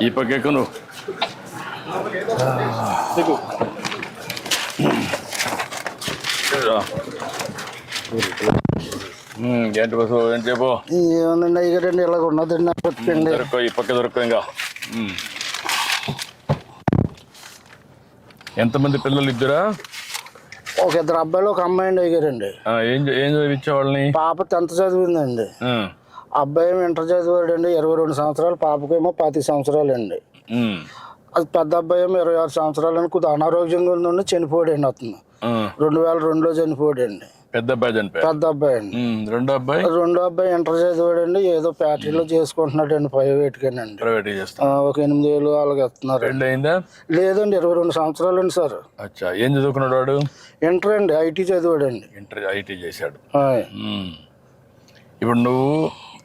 ఈ పక్కకు నువ్వు ఏంటి బస్సు ఏం చెప్పు ఏమన్నా ఇగరండి ఇలాగ ఉన్నదండి పట్టుకండి దొరకో ఈ పక్క దొరకో ఇంకా. ఎంతమంది పిల్లలు ఇద్దరా ఒక ఇద్దరు అబ్బాయిలు ఒక అమ్మాయి అండి అయ్యారండి ఏం ఏం చదివించే వాళ్ళని పాప టెన్త్ చదివిందండి అబ్బాయి ఇంటర్ చదివాడండి ఇరవై రెండు సంవత్సరాలు పాపకేమో పది సంవత్సరాలు అండి అది పెద్ద అబ్బాయి ఏమో ఇరవై ఆరు సంవత్సరాలు అని కొద్దిగా అనారోగ్యంగా ఉండి చనిపోయాడండి అతను. ఉమ్. రెండు వేల రెండులో చనిపోయాడండి. పెద్ద అబ్బాయి పెద్ద అబ్బాయి అండి. రెండో అబ్బాయి? రెండో అబ్బాయి ఇంటర్ చదివాడండి ఏదో ఫ్యాక్టరీలో చేసుకుంటున్నాడండి ప్రైవేట్గానండి. ప్రైవేట్ చేస్తాం ఆ, ఒక ఎనిమిది వేలు అలాగ ఇస్తున్నారు పెళ్ళి అయిందా లేదండి ఇరవై రెండు సంవత్సరాలు అండి సార్. అచ్చా ఏం చదువుకున్నాడు వాడు? ఇంటర్ అండి ఐటీ చదివాడండి. ఇంటర్ ఐటీ చేశాడు. ఇప్పుడు నువ్వు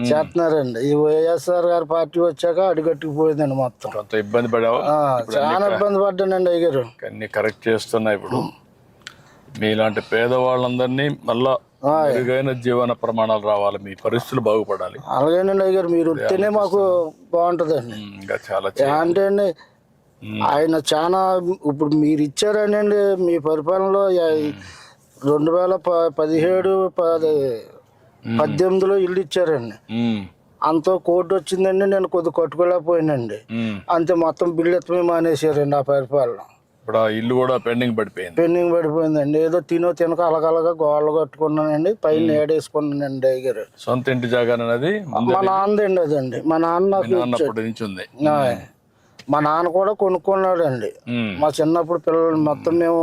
చేస్తున్నారండి. ఈ వైఎస్ఆర్ గారి పార్టీ వచ్చాక అడుగట్టుకుపోయిందండి మొత్తం. కొంత ఇబ్బంది పడావు? చాలా ఇబ్బంది పడ్డానండి అయ్యారు అన్ని కరెక్ట్ చేస్తున్నా ఇప్పుడు. మీలాంటి పేదవాళ్ళందరినీ మళ్ళా మెరుగైన జీవన ప్రమాణాలు రావాలి. మీ పరిస్థితులు బాగుపడాలి. అలాగేనండి అయ్యారు మీరు ఉంటేనే మాకు బాగుంటుందండి. ఇంకా చాలా అంటే అండి ఆయన చాలా ఇప్పుడు మీరు ఇచ్చారనండి మీ పరిపాలనలో రెండు వేల ప- పదిహేడు పది పద్దెనిమిదిలో ఇల్లు ఇచ్చారండి. అంతో కోర్టు వచ్చిందండి నేను కొద్ది కట్టుకోలేకపోయానండి. అంతే మొత్తం బిల్లు ఎత్తమే మానేశారండి ఆ పరిపాలన ఇప్పుడు ఆ ఇల్లు కూడా పెండింగ్ పడిపోయింది. పెండింగ్ పడిపోయిందండి. ఏదో తినో తినక అలగలగా గోడలు కట్టుకున్నానండి పైన ఏడేసుకున్నానండి అయ్యారు సొంత ఇంటి జాగానది ముందు మా నాన్నదండి అదండి. మా నాన్న నుంచి ఉంది. మా నాన్న కూడా కొనుక్కున్నాడండి. మా చిన్నప్పుడు పిల్లలు మొత్తం మేము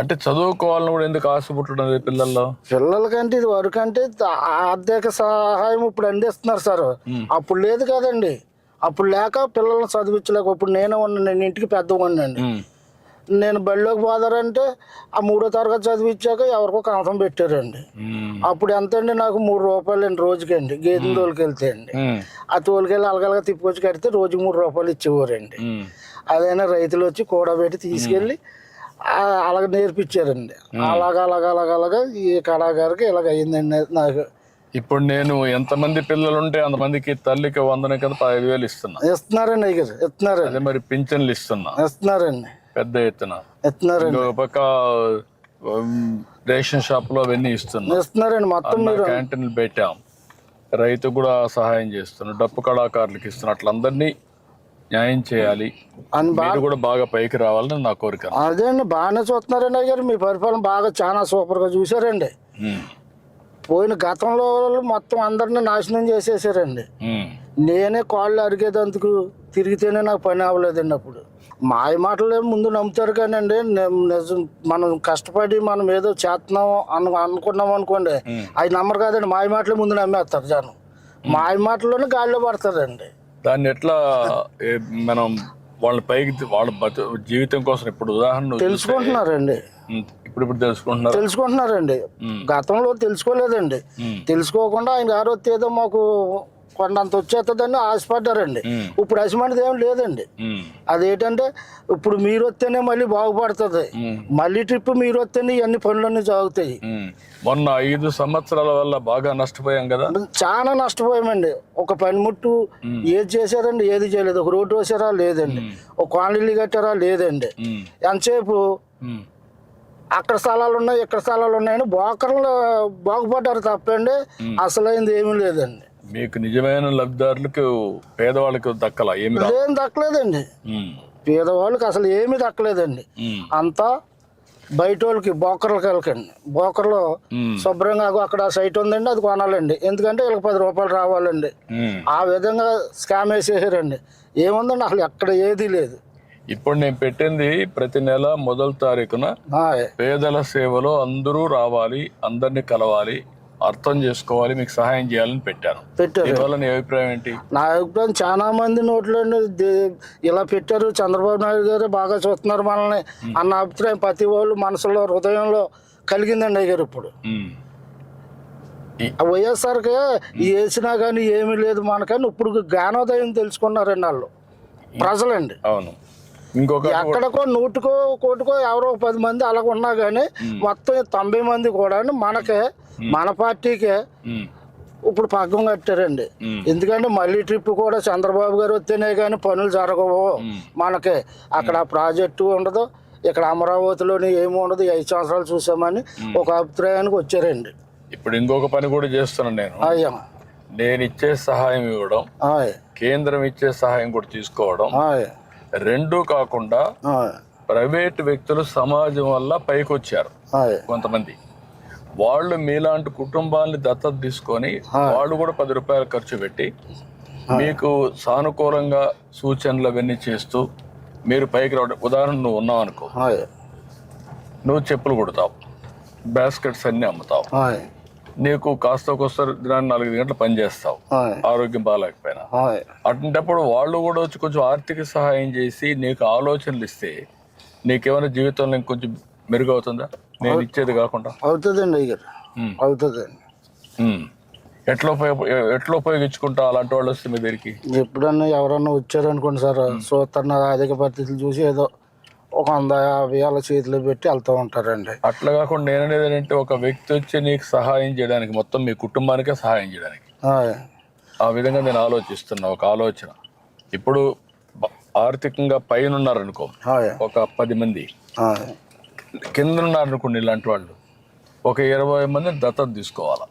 అంటే చదువుకోవాలని కూడా ఎందుకు ఆశ పుట్టడం లేదు పిల్లల్లో? పిల్లలకంటే ఇది వరకు అంటే ఆర్థిక సహాయం ఇప్పుడు అందిస్తున్నారు సార్. అప్పుడు లేదు కదండి. అప్పుడు లేక పిల్లల్ని చదివించలేక ఇప్పుడు నేనే ఉన్నాను నేను ఇంటికి పెద్దగా ఉన్నాను నేను బడిలోకి పోదారంటే ఆ మూడో తరగతి చదివించాక ఎవరికో కంచం పెట్టారండి. అప్పుడు ఎంత అండి నాకు మూడు రూపాయలు అండి రోజుకండి. గేదెని తోలుకెళ్తే అండి. ఆ తోలుకెళ్ళి అలగలగా తిప్పుకొచ్చి కడితే రోజు మూడు రూపాయలు ఇచ్చేవారండి. అదైనా రైతులు వచ్చి కూడబెట్టి తీసుకెళ్ళి అలాగ నేర్పించారండి. అలాగ అలాగ అలాగ అలాగా ఈ కళాకారికి ఇలాగ అయ్యిందండి నాకు. ఇప్పుడు నేను ఎంతమంది పిల్లలు ఉంటే అంతమందికి తల్లికి వందన కింద పదహైదు వేలు ఇస్తున్నా. ఇస్తున్నారండి అయ్యారు ఇస్తున్నారండి. అదే మరి పింఛన్లు ఇస్తున్నా. ఇస్తున్నారండి. పెద్ద ఎత్తున. ఇస్తున్నారండి. పక్క ఉమ్, రేషన్ షాప్లో అవన్నీ ఇస్తున్నా. ఇస్తున్నారండి మొత్తం మీరు. క్యాంటీన్లు పెట్టాం. రైతు కూడా సహాయం చేస్తున్నాం. డప్పు కళాకారులకు ఇస్తున్నా. అట్లందరినీ న్యాయం చేయాలి. మీరు కూడా బాగా పైకి రావాలని నా కోరిక. అదే అండి బాగానే చూస్తున్నారండి అయ్యారు మీ పరిపాలన బాగా చాలా సూపర్గా చూసారండి పోయిన గతంలో వాళ్ళు మొత్తం అందరిని నాశనం చేసేసారండి. నేనే కాళ్ళు అరిగేదందుకు తిరిగితేనే నాకు పని అవ్వలేదండి అప్పుడు. మాయ మాటలే ముందు నమ్ముతారు కానండి. మనం కష్టపడి మనం ఏదో చేస్తున్నాం అను అనుకున్నాం అనుకోండి అవి నమ్మరు కాదండి. మాయ మాటలే ముందు నమ్మేస్తారు జనం. మాయ మాటల్లోనే గాలిలో పడతారండి. దాన్ని ఎట్లా మనం వాళ్ళ పైకి వాళ్ళ బతు జీవితం కోసం ఇప్పుడు ఉదాహరణ తెలుసుకుంటున్నారండి. ఇప్పుడు ఇప్పుడు తెలుసుకుంటున్నారు. తెలుసుకుంటున్నారండి. గతంలో తెలుసుకోలేదండి. తెలుసుకోకుండా ఆయన గారు ఏదో మాకు కొండంత వచ్చేస్తుందని ఆశపడ్డారండి. ఇప్పుడు అసిమంటిది ఏం లేదండి. అదేంటంటే ఇప్పుడు మీరు వస్తేనే మళ్ళీ బాగుపడుతుంది. మళ్ళీ ట్రిప్ మీరు వస్తేనే ఇవన్నీ పనులన్నీ సాగుతాయి ఉమ్. మొన్న ఐదు సంవత్సరాల వల్ల బాగా నష్టపోయాం కదా? చాలా నష్టపోయామండి. ఒక పనిముట్టు ఏది చేశారండి ఏది చేయలేదు. ఒక రోడ్డు వేసారా? లేదండి. ఒక కాలనీలు కట్టారా? లేదండి. ఎంతసేపు అక్కడ స్థలాలు ఉన్నాయి ఇక్కడ స్థలాలు ఉన్నాయని బోకర్లు బాగుపడ్డారు తప్పండి. అసలైంది ఏమీ లేదండి. మీకు నిజమైన లబ్ధిదారులకు పేదవాళ్ళకి దక్కల? ఏమి ఏం దక్కలేదండి. పేదవాళ్ళకి అసలు ఏమీ దక్కలేదండి. అంతా బయట వాళ్ళకి బోకర్లకి వెళ్ళకండి. బోకర్లో శుభ్రంగా అక్కడ సైట్ ఉందండి అది కొనాలండి. ఎందుకంటే వీళ్ళకి పది రూపాయలు రావాలండి. ఆ విధంగా స్కామ్ వేసేసారండి. ఏముందండి అసలు ఎక్కడ ఏదీ లేదు. ఇప్పుడు నేను పెట్టింది ప్రతి నెల మొదటి తారీఖున. పేదల సేవలో అందరూ రావాలి అందరినీ కలవాలి. అర్థం చేసుకోవాలి మీకు సహాయం చేయాలని పెట్టాను. పెట్టారు. నీ అభిప్రాయం ఏంటి? నా అభిప్రాయం చాలా మంది నోట్లో ఇలా పెట్టారు. చంద్రబాబు నాయుడు గారు బాగా చూస్తున్నారు మనల్ని అన్న అభిప్రాయం ప్రతి వాళ్ళు మనసులో హృదయంలో కలిగిందండి అయ్యారు ఇప్పుడు. వైఎస్ఆర్కి వేసినా కానీ ఏమీ లేదు మనకని ఇప్పుడు జ్ఞానోదయం తెలుసుకున్నారండి వాళ్ళు. ప్రజలండి. అవును. ఇంకొక ఎక్కడికో నూటికో కోటికో ఎవరో పది మంది అలాగ ఉన్నా కానీ మొత్తం తొంభై మంది కూడా మనకే మన పార్టీకే ఇప్పుడు పగ్గం కట్టారండి. ఎందుకంటే మళ్ళీ ట్రిప్ కూడా చంద్రబాబు గారు వస్తేనే కానీ పనులు జరగవు. మనకి అక్కడ ప్రాజెక్టు ఉండదు. ఇక్కడ అమరావతిలోని ఏమి ఉండదు. ఐదు సంవత్సరాలు చూసామని ఒక అభిప్రాయానికి వచ్చారండి. ఇప్పుడు ఇంకొక పని కూడా చేస్తున్నాను నేను. అయ్యా. నేను ఇచ్చే సహాయం ఇవ్వడం ఆయ్. కేంద్రం ఇచ్చే సహాయం కూడా తీసుకోవడం రెండూ కాకుండా ప్రైవేట్ వ్యక్తులు సమాజం వల్ల పైకొచ్చారు ఆయ్ కొంతమంది. వాళ్ళు మీలాంటి కుటుంబాన్ని దత్తత తీసుకొని వాళ్ళు కూడా పది రూపాయలు ఖర్చు పెట్టి మీకు సానుకూలంగా సూచనలు అవన్నీ చేస్తూ మీరు పైకి రావడం. ఉదాహరణ నువ్వు ఉన్నావు అనుకో. నువ్వు చెప్పులు కుడతావు. బాస్కెట్స్ అన్ని అమ్ముతావు. నీకు కాస్త దినాన్ని నాలుగు గంటలు పని చేస్తావు. ఆయ్ ఆరోగ్యం బాగాలేకపోయినా. అటువంటిప్పుడు వాళ్ళు కూడా వచ్చి కొంచెం ఆర్థిక సహాయం చేసి నీకు ఆలోచనలు ఇస్తే నీకేమైనా జీవితంలో ఇంకొంచెం మెరుగవుతుందా? నేను ఇచ్చేది కాకుండా. అవుతుందండి అయ్యారు. అవుతుందండి. ఎట్లా ఉపయోగ ఎట్లా ఉపయోగించుకుంటా అలాంటి వాళ్ళు వస్తే మీ దగ్గరికి? ఎప్పుడన్నా ఎవరన్నా వచ్చారనుకోండి సార్ చూస్తున్న అధిక పరిస్థితులు చూసి ఏదో ఒక వంద యాభై వాళ్ళ చేతిలో పెట్టి వెళ్తూ ఉంటారండి అట్లా కాకుండా నేను అనేది ఏంటంటే ఒక వ్యక్తి వచ్చి నీకు సహాయం చేయడానికి మొత్తం మీ కుటుంబానికే సహాయం చేయడానికి. ఆ విధంగా నేను ఆలోచిస్తున్నా ఒక ఆలోచన ఇప్పుడు ఆర్థికంగా పైన ఉన్నారనుకో. ఒక పది మంది. కింద ఉన్నారనుకోండి ఇలాంటి వాళ్ళు ఒక ఇరవై మందిని దత్తత తీసుకోవాలి.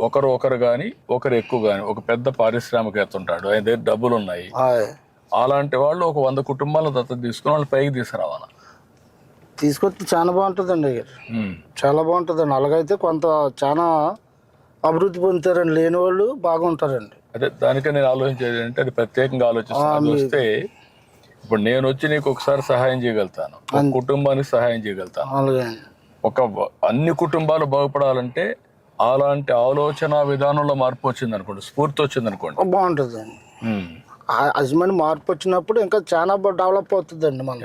ఒకరు ఒకరు కానీ ఒకరు ఎక్కువ కానీ ఒక పెద్ద పారిశ్రామికవేత్త ఉంటాడు ఆయన దగ్గర డబ్బులు ఉన్నాయి. అలాంటి వాళ్ళు ఒక వంద కుటుంబాల దత్తత తీసుకుని వాళ్ళు పైకి తీసుకురావాలి? తీసుకొస్తే చాలా బాగుంటుందండి. అయ్యారు. చాలా బాగుంటుందండి. అలాగైతే కొంత చాలా అభివృద్ధి పొందుతారండి. లేని వాళ్ళు బాగుంటారండి. అదే దానికే నేను ఆలోచించేది అంటే అది ప్రత్యేకంగా ఆలోచిస్తాను వస్తే ఇప్పుడు నేను వచ్చి నీకు ఒకసారి సహాయం చేయగలుగుతాను. కుటుంబానికి సహాయం చేయగలుగుతాను. ఒక అన్ని కుటుంబాలు బాగుపడాలంటే అలాంటి ఆలోచన విధానంలో మార్పు వచ్చింది అనుకోండి స్ఫూర్తి వచ్చింది అనుకోండి బాగుంటుందండి అజ్మని మార్పు వచ్చినప్పుడు ఇంకా చాలా బాగా డెవలప్ అవుతుందండి మనకి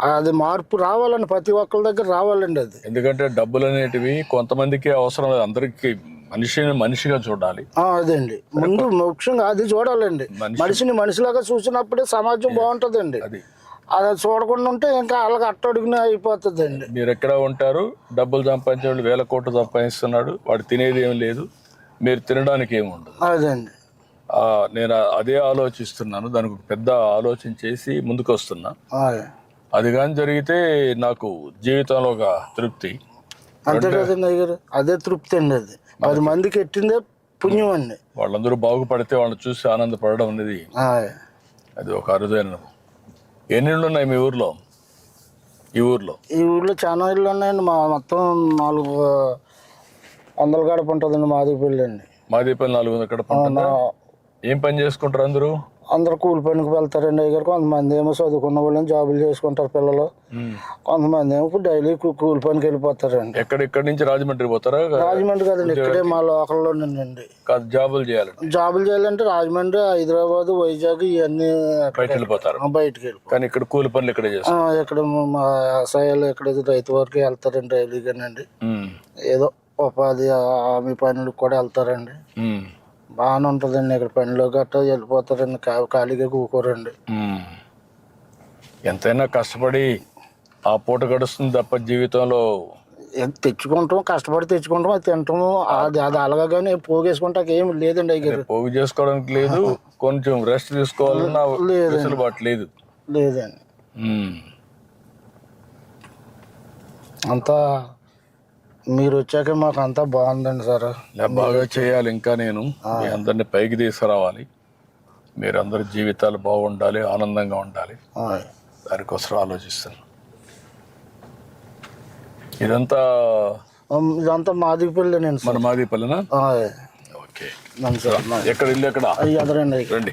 అది మార్పు రావాలండి ప్రతి ఒక్కరి దగ్గర రావాలండి అది. ఎందుకంటే డబ్బులు అనేటివి కొంతమందికి అవసరం లేదు అందరికి మనిషిని మనిషిగా చూడాలి. అదండి ముందు ముఖ్యంగా అది చూడాలండి. మనిషి- మనిషిని మనిషిలాగా చూసినప్పుడే సమాజం బాగుంటుందండి. అది. అది చూడకుండా ఉంటే ఇంకా అలాగ అట్టడుగునే అయిపోతుందండి. మీరు ఎక్కడ ఉంటారు? డబ్బులు సంపాదించే వేల కోట్లు సంపాదిస్తున్నాడు వాడు తినేది ఏం లేదు మీరు తినడానికి ఏమి ఉండదు. అదండి నేను అదే ఆలోచిస్తున్నాను. దానికి పెద్ద ఆలోచన చేసి ముందుకు వస్తున్నా. అది కానీ జరిగితే నాకు జీవితంలో ఒక తృప్తి. అంతే కదండి అయ్యారు అదే తృప్తి అండి అది. పది మందికి ఎట్టిందే పుణ్యం అండి. వాళ్ళందరూ బాగుపడితే వాళ్ళని చూసి ఆనందపడడం అనేది. అది ఒక అరుదైన ఎన్ని ఉన్నాయి మీ ఊర్లో? ఈ ఊర్లో? ఈ ఊళ్ళో చాలా ఇళ్ళు ఉన్నాయండి. మా మొత్తం నాలుగు వందల గడప ఉంటుందండి మాది పెళ్ళి అండి. మాదేపల్లి నాలుగు వందల ఉంటుందా? ఏం పని చేసుకుంటారు అందరూ? అందరూ కూలి పనికి వెళ్తారండి అయ్యారు కొంతమంది ఏమో చదువుకున్న వాళ్ళని జాబులు చేసుకుంటారు పిల్లలు. కొంతమంది ఏమో ఇప్పుడు డైలీ కూలి పనికి వెళ్ళిపోతారండి. ఎక్కడ ఇక్కడి నుంచి రాజమండ్రి పోతారా? రాజమండ్రి కదండి ఇక్కడే మా లోకల్లోనేనండి. కాదు జాబులు చేయాలంటే జాబులు చేయాలంటే రాజమండ్రి హైదరాబాద్ వైజాగ్ ఇవన్నీ బయట వెళ్ళిపోతారు. బయటికి వెళ్ళిపో కానీ ఇక్కడ కూలి పనులు ఇక్కడే చేస్తారు. ఇక్కడ మా వ్యవసాయాలు ఇక్కడ రైతు వరకు వెళ్తారండి డైలీగానండి. ఉమ్. ఏదో ఉపాధి హామీ పనులకు కూడా వెళ్తారండి. బాగానే ఉంటుందండి. ఇక్కడ పనిలో గట్రా వెళ్ళిపోతారండి. కా- ఖాళీగా కూకోరండి. ఎంతైనా కష్టపడి ఆ పూట గడుస్తుంది తప్ప జీవితంలో. తెచ్చుకుంటాం కష్టపడి తెచ్చుకుంటాం అది తింటాము. అది అది అలాగా కానీ పోగేసుకుంటాక ఏం లేదండి అయ్యారు పోగు చేసుకోవడానికి లేదు. కొంచెం రెస్ట్ తీసుకోవాలన్న. వెసులుబాటు లేదు. లేదండి. అంతా మీరు వచ్చాక మాకు అంతా బాగుందండి సార్. బాగా చేయాలి ఇంకా నేను. మీ అందరిని పైకి తీసుకురావాలి. మీరందరి జీవితాలు బాగుండాలి ఆనందంగా ఉండాలి. దానికోసం ఆలోచిస్తాను ఇదంతా ఇదంతా మాదిగిపల్లినండి సార్. మన మాదిపల్లినా ఆయ్. ఓకే. నన్ను సార్ నా- ఎక్కడ ఇల్లు ఎక్కడ? ఎదరండి. రండి.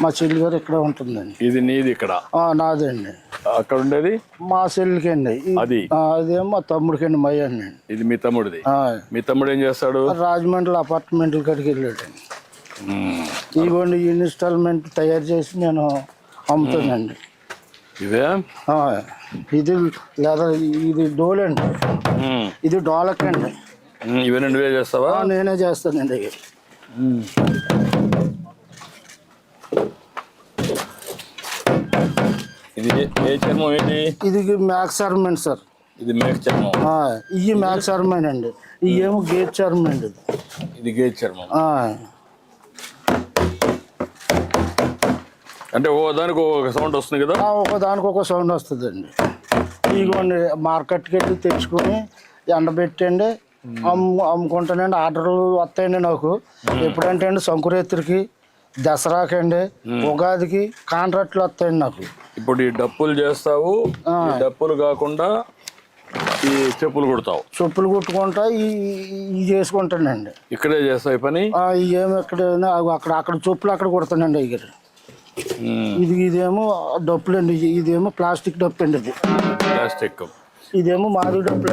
మా చెల్లి గారు ఇక్కడ ఉంటుందండి. ఇది నీది ఇక్కడ? ఆ, నాదండి అక్కడ ఉండేది? మా చెల్లికి అండి. ఈ- అది? ఆ, అదేమో మా తమ్ముడికి అండి ఇది మీ తమ్ముడిది? ఆ, మీ తమ్ముడు ఏం చేస్తాడు? రాజమండ్రి అపార్ట్మెంట్ల కాడికి వెళ్ళాడండి మ్మ్. ఈ ఇన్స్టాల్మెంట్ తయారు చేసి నేను అమ్ముతానండి. ఇదే? ఆ, ఇది లేదా ఇది డోల్ అండి. మ్మ్. ఇది డోలక్ అండి మ్మ్. ఇవన్నీ నువ్వే చేస్తావా? నేనే చేస్తానండి. ఇవి. ఇది ఏ చర్మం ఏంటి? ఇది మ్యాక్స్ అర్మెంట్ సార్. ఇది మేక చర్మం. ఆ, ఇవి మ్యాక్స్ అర్మెంట్ అండి. ఇవి ఏమో గేట్ చర్మెంట్ ఇది. ఇది గేజ్ చర్మం. ఆ, అంటే ఓ దానికి ఒక సౌండ్ వస్తుంది కదా? ఆ, ఒక దానికి ఒక సౌండ్ వస్తుందండి. ఇదిగోండి మార్కెట్కి వెళ్ళి తెచ్చుకొని ఎండబెట్టండి. అమ్ము అమ్ముకుంటానండి. ఆర్డర్లు వస్తాయండి నాకు. ఎప్పుడంటే అండి సంకురేత్రికి దసరాకండి ఉగాదికి కాంట్రాక్ట్లు వస్తాయండి నాకు. ఇప్పుడు ఈ డప్పులు చేస్తావు ఈ డప్పులు కాకుండా ఈ చెప్పులు కుడతావు. చెప్పులు కుట్టుకుంటా ఈ చేసుకుంటానండి. ఇక్కడే చేస్తావు ఈ పని? ఏమి ఎక్కడ అక్కడ అక్కడ చెప్పులు అక్కడ కుడతానండి మ్మ్. ఇది ఇదేమో డప్పులు అండి ఇదేమో ప్లాస్టిక్ డప్పు అండి ఇది. ప్లాస్టిక్. ఇదేమో మాది డప్పులు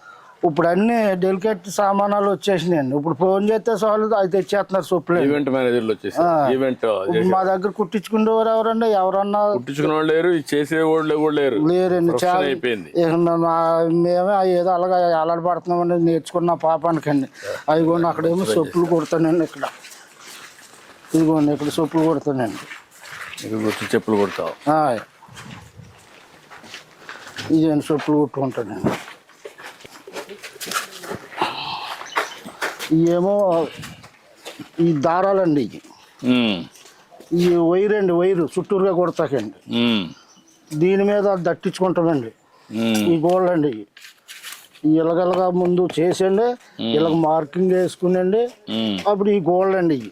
ఇప్పుడు అన్ని డెలికేట్ సామానాలు వచ్చేసినాయండి ఇప్పుడు ఫోన్ చేస్తే చాలు అది తెచ్చేస్తున్నారు సొప్పులు. ఈవెంట్ మేనేజర్లు వచ్చేసి ఈవెంట్ మా దగ్గర కుట్టించుకునేవారు ఎవరండి? ఎవరన్నా కుట్టించుకునే వాళ్ళు లేరు ఇది చేసే వాళ్ళు కూడా లేరు. లేరండి. చాలా అయిపోయింది. మేమే ఏదో అలాగా అలవాడుతున్నామండి నేర్చుకున్న పాపానికండి. అదిగోండి అక్కడేమో సొప్పులు కుడతానండి ఇక్కడ. ఇదిగోండి ఇక్కడ సొప్పులు కుడతానండి వచ్చి చెప్పులు కొడతావు. ఇదేంటి సొప్పులు కుట్టుకుంటానండి. ఇవేమో ఈ దారాలండి ఇవి. ఈ వైర్ అండి వైరు చుట్టూరుగా కొడతాకండి. దీని మీద దట్టించుకుంటామండి. ఈ గోల్డ్ అండి ఇలగలగా ముందు చేసండి ఇలాగ మార్కింగ్ వేసుకునండి. అప్పుడు ఈ గోల్డ్ అండి ఇవి.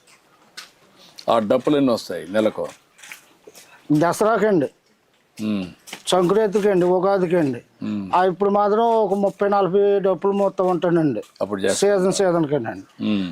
ఆ, డప్పులు ఎన్ని వస్తాయి నెలకు. దసరాకండి. ఉమ్, సంక్రాంతికి అండి ఉగాదికి అండి ఉమ్. ఆ ఇప్పుడు మాత్రం ఒక ముప్పై నలభై డప్పులు మొత్తం ఉంటానండి. అప్పుడు సీజన్ సీజన్కి అండి ఉమ్,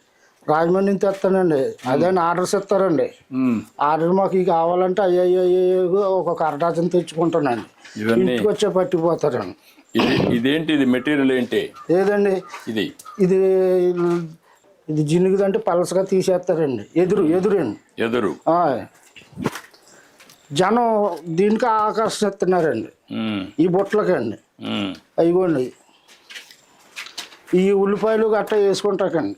రాజమండ్రి నుంచి తెస్తానండి అదే ఆర్డర్స్ ఇస్తారండి ఆర్డర్ మాకు ఇవి కావాలంటే అయ్యో ఒక అరడాచన తెచ్చుకుంటానండి. ఇంటికి వచ్చే పట్టిపోతారండి ఇది ఇదేంటి? ఇది మెటీరియల్ ఏంటి? ఏదండి? ఇది. ఇది ఇది జినుగుదంటే పలసగా తీసేస్తారండి. ఎదురు ఎదురండి. ఎదురు. జనం దీనికి ఆకర్షిస్తున్నారండి ఈ బుట్టలకండి ఉమ్, అయిగోండి ఈ ఉల్లిపాయలు గట్ట వేసుకుంటాకండి.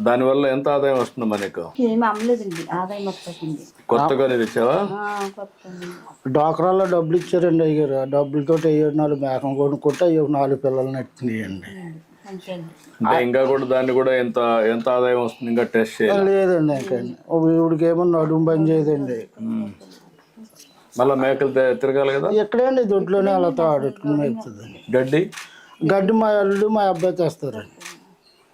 దానివల్ల ఎంత ఆదాయం వస్తుందమ్మా నీకు? ఏమి అమ్మలేదండి ఆదాయం వస్తుంది. కొత్తగా నేను కొత్త డాక్రాల్లో డబ్బులు ఇచ్చారండి అయ్యారు ఆ డబ్బులతో అయ్యో నాలుగు మేకం కొనుక్కుంటే అయ్యో నాలుగు పిల్లలు నెట్టినాయండి. అంతే అండి. అంటే ఇంకా కూడా దాన్ని కూడా ఎంత ఎంత ఆదాయం వస్తుంది ఇంకా టెస్ట్ చేయాలి? లేదండి ఇంకండి ఇవిడికి ఏమో నడుము పని చేయదండి. మళ్ళీ మేకలు తిరగాలి కదా? ఎక్కడండి దొడ్లోనే అలా తాడుకుని మేపుతుందండి గడ్డి? గడ్డి మా అల్లుడు మా అబ్బాయి తెస్తారండి.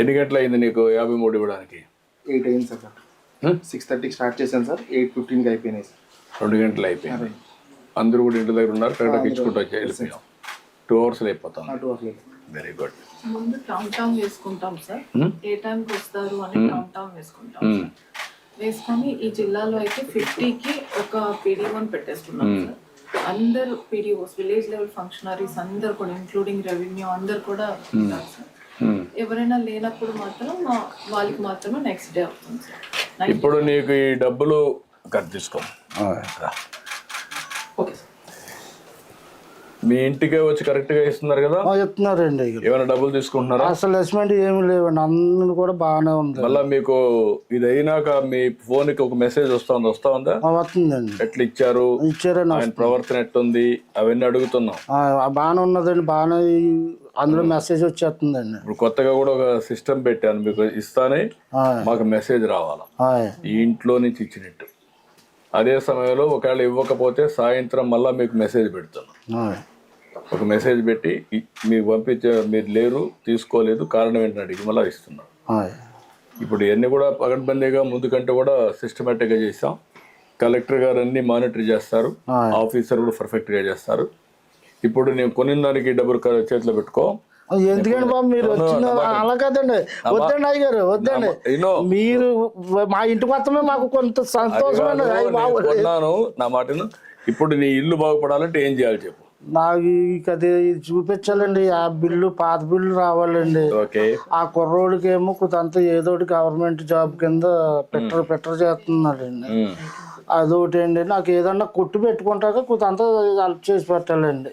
ఎన్ని గంటలు అయింది నీకు యాభై మూడు ఇవ్వడానికి? ఎయిట్ అయింది సార్? సిక్స్ థర్టీకి స్టార్ట్ చేశాను సార్. ఎయిట్ ఫిఫ్టీన్కి అయిపోయినాయి సార్. రెండు గంటలు అయిపోయింది. అందరూ కూడా ఇంటి దగ్గర ఉన్నారు. కరెక్ట్గా ఇచ్చుకుంటూ వచ్చి వెళ్ళిపోయాం. టూ అవర్స్లో అయిపోతాం. టూ అవర్స్ వెరీ గుడ్ ముందు కౌంట్ డౌన్ వేసుకుంటాం సార్. ఏ టైంకి వస్తారు అని కౌంట్ డౌన్ వేసుకుంటాం సార్. వేసుకొని ఈ జిల్లాలో అయితే ఫిఫ్టీకి ఒక పీడిఓ అని పెట్టేసుకున్నాం సార్. అందరు పీడిఓస్ విలేజ్ లెవెల్ ఫంక్షనరీస్ అందరు కూడా ఇంక్లూడింగ్ రెవెన్యూ అందరు కూడా ఉంటారు సార్. ఎవరైనా లేనప్పుడు మాత్రం మా- వాళ్ళకి మాత్రమే నెక్స్ట్ డే అవుతుంది సార్ ఇప్పుడు నీకు ఈ డబ్బులు కట్ తీసుకో. రా. ఓకే సార్ మీ ఇంటికే వచ్చి కరెక్ట్గా ఇస్తున్నారు కదా? ఇక. ఏమైనా డబ్బులు తీసుకుంటున్నారా? అసలు అసెస్మెంట్ ఏమి లేవండి. అందరూ కూడా బాగానే ఉంది. మళ్ళా మీకు ఇది అయినాక మీ ఫోన్కి ఒక మెసేజ్ వస్తా ఉంది వస్తా ఉందా వస్తుందండి. ఎట్లా ఇచ్చారు? ఇచ్చారండి ఆయన ప్రవర్తన ఎట్టుంది అవన్నీ అడుగుతున్నాం. ఆ, బాగానే ఉన్నదండి. బాగానే అందులో మెసేజ్ వచ్చేస్తుందండి. ఇప్పుడు కొత్తగా కూడా ఒక సిస్టమ్ పెట్టాను మీకు ఇస్తానే మాకు మెసేజ్ రావాలా? ఈ ఇంట్లో నుంచి ఇచ్చినట్టు. అదే సమయంలో ఒకవేళ ఇవ్వకపోతే సాయంత్రం మళ్ళీ మీకు మెసేజ్ పెడుతున్నాం. ఆ, ఒక మెసేజ్ పెట్టి మీకు పంపించే మీరు లేరు తీసుకోలేదు కారణం ఏంటని అడిగి మళ్ళీ ఇస్తున్నాం. ఆ, ఇప్పుడు ఇవన్నీ కూడా పగడ్బందీగా ముందు కంటే కూడా సిస్టమేటిక్గా చేసాం కలెక్టర్ గారు అన్ని మానిటర్ చేస్తారు. ఆఫీసర్ కూడా పర్ఫెక్ట్గా చేస్తారు. ఇప్పుడు నేను కొనిన దానికి డబ్బులు చేతిలో పెట్టుకో. ఎందుకండి బాబు మీరు వచ్చిన అలా కదండి. వద్దండి అయ్య గారు వద్దండి మీరు మా ఇంటికి మొత్తమే మాకు కొంత సంతోషమైన కొన్నాను నా మాటను ఇప్పుడు నీ ఇల్లు బాగుపడాలంటే ఏం చేయాలి చెప్పు. నాకు అది చూపించాలండి ఆ బిల్లు పాత బిల్లు రావాలండి. ఓకే. ఆ కుర్రోడికి ఏమో కొంత ఏదోటి గవర్నమెంట్ జాబ్ కింద పెట్టరు పెట్టరు చేస్తున్నాడండి. అదొకటి అండి నాకు ఏదన్నా కొట్టు పెట్టుకుంటాక కొంత హెల్ప్ చేసి పెట్టాలండి.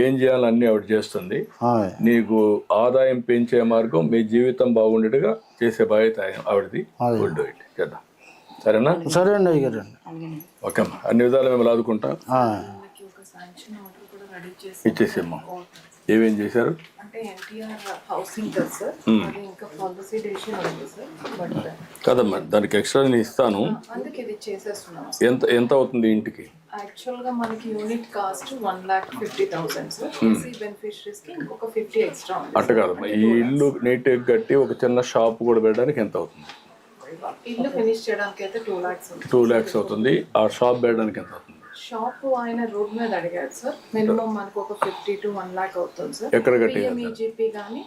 ఏం చేయాలన్నీ ఆవిడ చేస్తుంది. నీకు ఆదాయం పెంచే మార్గం మీ జీవితం బాగుండేట్టుగా చేసే బాధ్యత ఆవిడది. గుడ్ డూ ఇట్ చేద్దాం. సరేనా? సరే అండి ఓకే అమ్మా. అన్ని విధాలు మేము లాదుకుంటాం. ఇచ్చేసేమ్మా. ఏమేం చేశారు? అంటే ఎన్టీఆర్ హౌసింగ్ కదా సార్. అది ఇంకా పాలసీ డెసిషన్ ఉంది సార్. బట్ కదమ్మా దానికి ఎక్స్ట్రా నేను ఇస్తాను. అందుకే ఇది చేసేస్తున్నాం ఎంత ఎంత అవుతుంది ఇంటికి? యాక్చువల్గా మనకి unit cost one lakh fifty thousand sir. EC బెనిఫిషరీస్కి ఇంకొక ఫిఫ్టీ ఎక్స్ట్రా ఉంది అట్ట కాదమ్మా ఈ ఇల్లు నీట్గా కట్టి ఒక చిన్న షాప్ కూడా పెట్టడానికి ఎంత అవుతుంది? ఇల్లు ఫినిష్ చేయడానికి అయితే టూ లాక్స్ ఉంది. టూ ల్యాక్స్ అవుతుంది. ఆ షాప్ పెట్టడానికి ఎంత అవుతుంది? షాప్ ఆయన రోడ్ మీద అడిగారు సార్ మినిమం మనకు ఒక ఫిఫ్టీ టు వన్ లాక్ అవుతుంది సార్ ఎక్కడ పిఎంఈజీపీ కానీ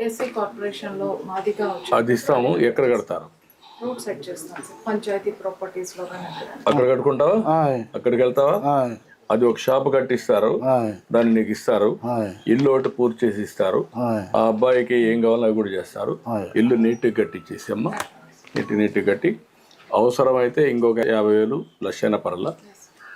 ఏసీ కార్పొరేషన్లో మాదిగా అది ఇస్తాము ఎక్కడ కడతారు? రూట్ సెట్ చేస్తాం సార్ పంచాయతీ ప్రాపర్టీస్లో కానీ. అక్కడ. కట్టుకుంటావా? అక్కడికి వెళ్తావా? అది ఒక షాప్ కట్టిస్తారు దాన్ని నీకు ఇస్తారు ఇల్లు ఒకటి పూర్తి చేసి ఇస్తారు ఆ అబ్బాయికి ఏం కావాలో అవి కూడా చేస్తారు. ఇల్లు నీట్గా కట్టించేసి అమ్మ. నీట్ నీట్గా కట్టి అవసరమైతే ఇంకొక యాభై వేలు లక్షైన పరల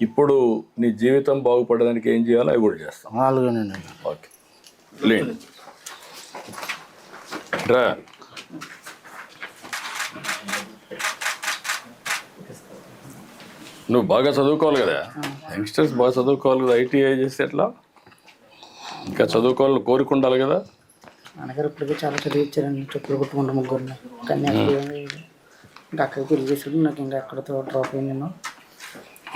ఇప్పుడు నీ జీవితం బాగుపడడానికి ఏం చేయాలో అవి కూడా చేస్తాం. ఓకే. లేండి. రా నువ్వు బాగా చదువుకోవాలి కదా? యంగ్స్టర్స్ బాగా చదువుకోవాలి కదా? ఐటీఐ చేస్తే ఎట్లా? ఇంకా చదువుకోవాలని కోరిక ఉండాలి కదా? నాన్నగారు ఇప్పటికే చాలా చదివించారండి చెప్పులు కుట్టుకుంటా ముగ్గురిని. కానీ అక్కడ. ఇంకా అక్కడికి పెళ్ళి చేసాడు నాకు ఇంకా అక్కడతో డ్రాప్ అయ్యి నేను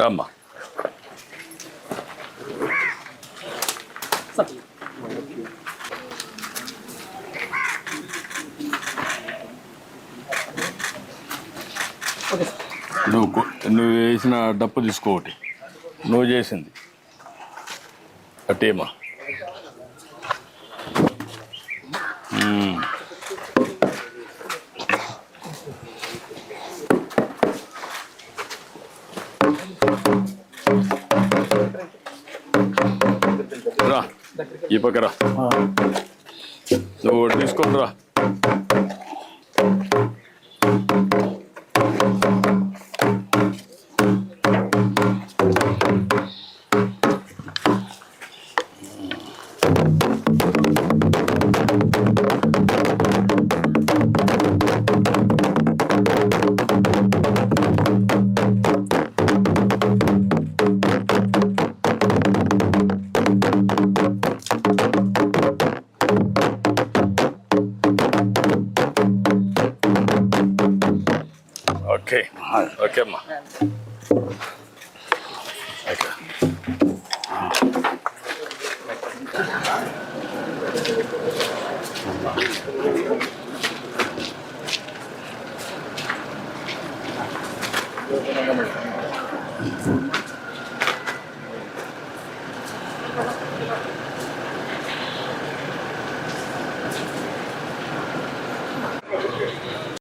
రామ్మా. నువ్వు నువ్వు వేసిన డప్పు తీసుకో నువ్వు చేసింది. అట్టేమా ఈ పక్క రా నువ్వు తీసుకొని రా.